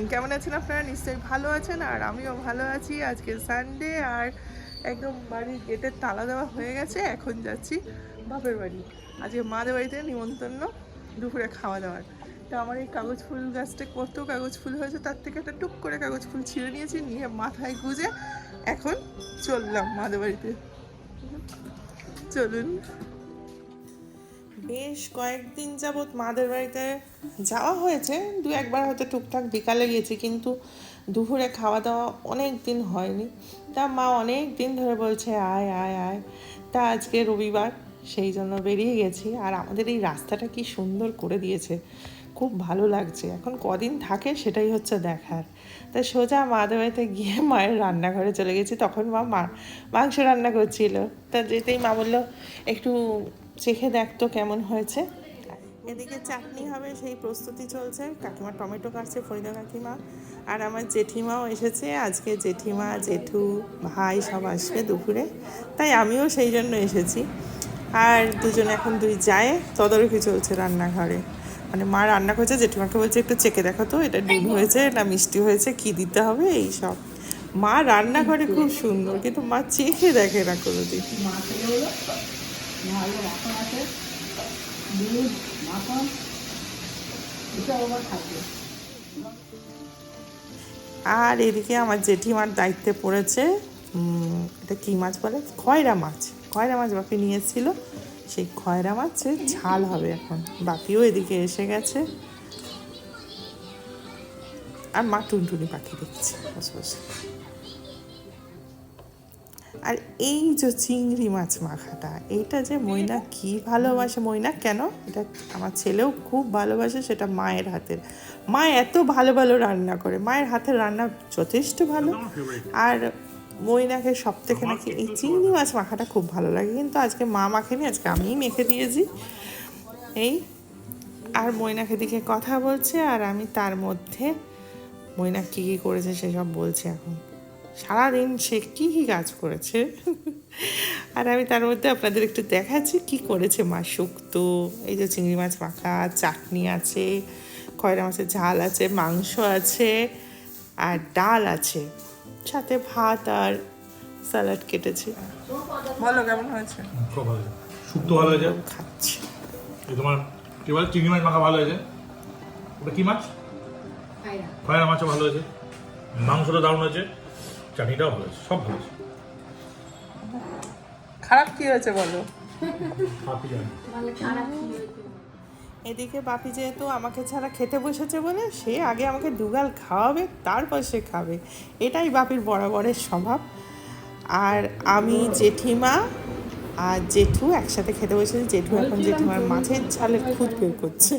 Morning কেমন আছেন আপনারা? নিশ্চয়ই ভালো আছেন, আর আমিও ভালো আছি। আজকে সানডে আর একদম বাড়ির গেটের তালা দেওয়া হয়ে গেছে, এখন যাচ্ছি বাপের বাড়ি। আজকে মাদের বাড়িতে নিমন্ত্রণ, দুপুরে খাওয়া দাওয়ার। তো আমার এই কাগজ ফুল গাছটা কত কাগজ ফুল হয়েছে, তার থেকে একটা টুক করে কাগজ ফুল ছিঁড়ে নিয়েছি, নিয়ে মাথায় গুজে এখন চললাম মাদের বাড়িতে। চলুন। বেশ কয়েকদিন যাবৎ মাদের বাড়িতে যাওয়া হয়েছে। দু একবার হয়তো টুকটাক বিকালে গিয়েছি, কিন্তু দুপুরে খাওয়া দাওয়া অনেক দিন হয়নি। তা মা অনেক দিন ধরে বলছে, আয় আয় আয়। তা আজকে রবিবার, সেই জন্য বেরিয়ে গেছি। আর আমাদের এই রাস্তাটা কি সুন্দর করে দিয়েছে। খুব ভালো লাগছে। এখন কদিন থাকে সেটাই হচ্ছে দেখার। তাই সোজা মাদের বাড়িতে গিয়ে মায়ের রান্নাঘরে চলে গেছি। তখন মা, মাংস রান্না করছিল। তা যেতেই মা বলল, একটু চেখে দেখতো কেমন হয়েছে। এদিকে চাটনি হবে, সেই প্রস্তুতি চলছে। কাকিমা টমেটো কাটছে, ফরিদা কাকিমা আর আমার জেঠিমাও এসেছে। আজকে জেঠিমা, জেঠু, ভাই সব আসবে দুপুরে। তাই আমিও সেই জন্য এসেছি। আর দুজন এখন দুই যায়, তদারকি চলছে রান্নাঘরে। মানে মা রান্না করছে, জেঠিমাকে বলছে, একটু চেকে দেখো তো, এটা ডিম হয়েছে না মিষ্টি হয়েছে, কি দিতে হবে? এই সব। মা রান্না করে খুব সুন্দর, কিন্তু মা চেখে দেখে না মাখন হলো মাখন আছে, দুধ, মাখন, এটা আবার আর এদিকে আমার জেঠিমার দায়িত্বে পড়েছে এটা কী মাছ বলে? খয়রা মাছ। খয়রা মাছ বাপি নিয়েছিল, সেই খয়রা মাছের ঝাল হবে এখন। বাপিও এদিকে এসে গেছে। আর মা টুনটুনি পাখি দেখছে, বসে বসে। আর এই যে চিংড়ি মাছ মাখাটা এইটা যে ময়না কি ভালোবাসে ময়না কেন? এটা আমার ছেলেও খুব ভালোবাসে সেটা মায়ের হাতের। মা এত ভালো ভালো রান্না করে মায়ের হাতের রান্না যথেষ্ট ভালো। আর ময়নাকে সব থেকে নাকি এই চিংড়ি মাছ মাখাটা খুব ভালো লাগে কিন্তু আজকে মা মাখেনি আজকে আমিই মেখে দিয়েছি। এই আর ময়নাকে দিকে কথা বলছে আর আমি তার মধ্যে ময়না কী কী করেছে সেসব বলছে এখন। সারাদিন সে কী কী কাজ করেছে? আর আমি তার মধ্যে আপনাদের একটু দেখাচ্ছি কি করেছে মা শুক্তো। এই যে চিংড়ি মাছ মাখা চাটনি আছে খয়রা মাছের ঝাল আছে মাংস আছে আর ডাল আছে। সাথে ভাত আর স্যালাড কেটেছে। ভালো কেমন হয়েছে? খুব ভালো শুক্তো ভালো হয়েছে? খাচ্ছি। তোমার কি বলে চিংড়ি মাছ মাখা ভালো হয়েছে? ওটা কি মাছ? ফয়রা মাছও ভালো হয়েছে। মাংসটা দারুণ হয়েছে। চাটনিটাও ভালো সব ভালো খারাপ কি হয়েছে বলো? এদিকে বাপি যেহেতু আমাকে ছাড়া খেতে বসেছে বলে সে আগে আমাকে দুগাল খাওয়াবে তারপর সে খাবে। এটাই বাপির বরাবরের স্বভাব। আর আমি জেঠিমা আর জেঠু একসাথে খেতে বসেছি। জেঠু এখন জেঠিমার মাছের ঝালের খুদ বের করছে।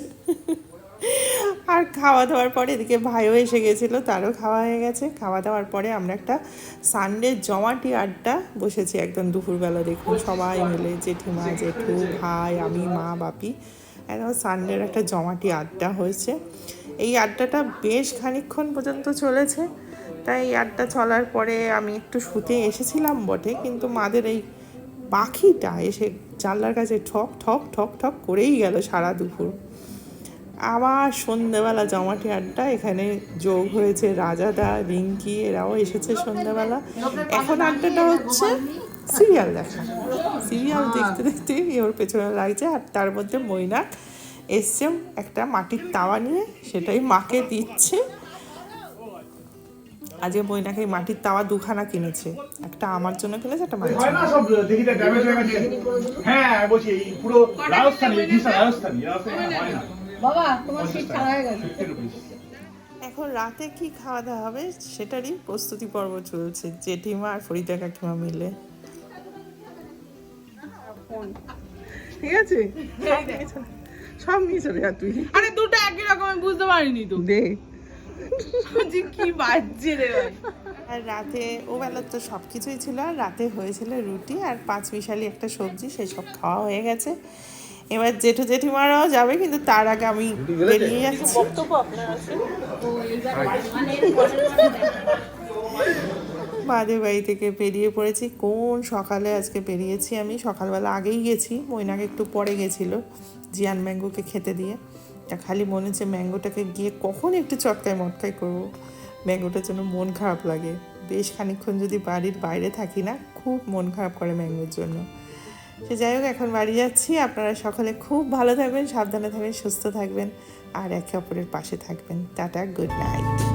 আর খাওয়া দাওয়ার পরে এদিকে ভাইও এসে গেছিল, তারও খাওয়া হয়ে গেছে। খাওয়া দাওয়ার পরে আমরা একটা সানডে জমাটি আড্ডা বসেছি একদম দুপুরবেলা, দেখুন সবাই মিলে, জেঠিমা, জেঠু, ভাই, আমি, মা, বাপি। একদম সানডের একটা জমাটি আড্ডা হয়েছে। এই আড্ডাটা বেশ খানিকক্ষণ পর্যন্ত চলেছে। তাই আড্ডা চলার পরে আমি একটু শুতে এসেছিলাম বটে, কিন্তু মাদের এই পাখিটা এসে জানলার কাছে ঠক ঠক ঠক ঠক করেই গেল সারা দুপুর। আবার সন্ধ্যেবেলা জমাটি আড্ডা, এখানে যোগ হয়েছে রাজাদা রিঙ্কি, এরাও এসেছে সন্ধ্যেবেলা এখন আড্ডাটা হচ্ছে সিরিয়াল দেখা। সিরিয়াল দেখতে দেখতে ওর পেছনে লাগছে আর তার মধ্যে মৈনাক এসছে, একটা মাটির তাওয়া নিয়ে, সেটাই মাকে দিচ্ছে। আজকে মৈনাক এই মাটির তাওয়া দুখানা কিনেছে। একটা আমার জন্য কিনেছে, একটা মায়ের হয়, বলছি পুরো রাজস্থানি রাজস্থানি রাজস্থানি, হয় বাবা তোমার সিট ছাড়া হয়ে গেছে। এখন রাতে কি খাওয়া দাওয়া হবে সেটারই প্রস্তুতি পর্ব চলছে জেঠিমা আর ফরিদা কাকিমা মিলে। ঠিক আছে? সব নিয়ে চলে। যা তুই। আরে দুটো একই রকম আমি বুঝতে পারিনি তো। দে। যে কি বাজছে রে আর রাতে ও বেলার তো সব কিছুই ছিল আর রাতে হয়েছিল রুটি আর পাঁচ মিশালি একটা সবজি সেই সব খাওয়া হয়ে গেছে। এবার জেঠু জেঠিমারাও যাবে কিন্তু তার আগে আমি বেরিয়ে যাচ্ছি। মাদের বাড়ি থেকে বেরিয়ে পড়েছি। কোন সকালে আজকে বেরিয়েছি আমি? সকালবেলা আগেই গেছি মৈনাকে একটু পরে গেছিল জিয়ান ম্যাঙ্গোকে খেতে দিয়ে। তা খালি মনে হচ্ছে ম্যাঙ্গোটাকে গিয়ে কখন একটু চটকায় মটকায় করব। ম্যাঙ্গোটার জন্য মন খারাপ লাগে। বেশ খানিকক্ষণ যদি বাড়ির বাইরে থাকি না খুব মন খারাপ করে ম্যাঙ্গোর জন্য। সে যাই হোক, এখন বাড়ি যাচ্ছি। আপনারা সকলে খুব ভালো থাকবেন, সাবধানে থাকবেন, সুস্থ থাকবেন। আর একে অপরের পাশে থাকবেন। Tata, good night.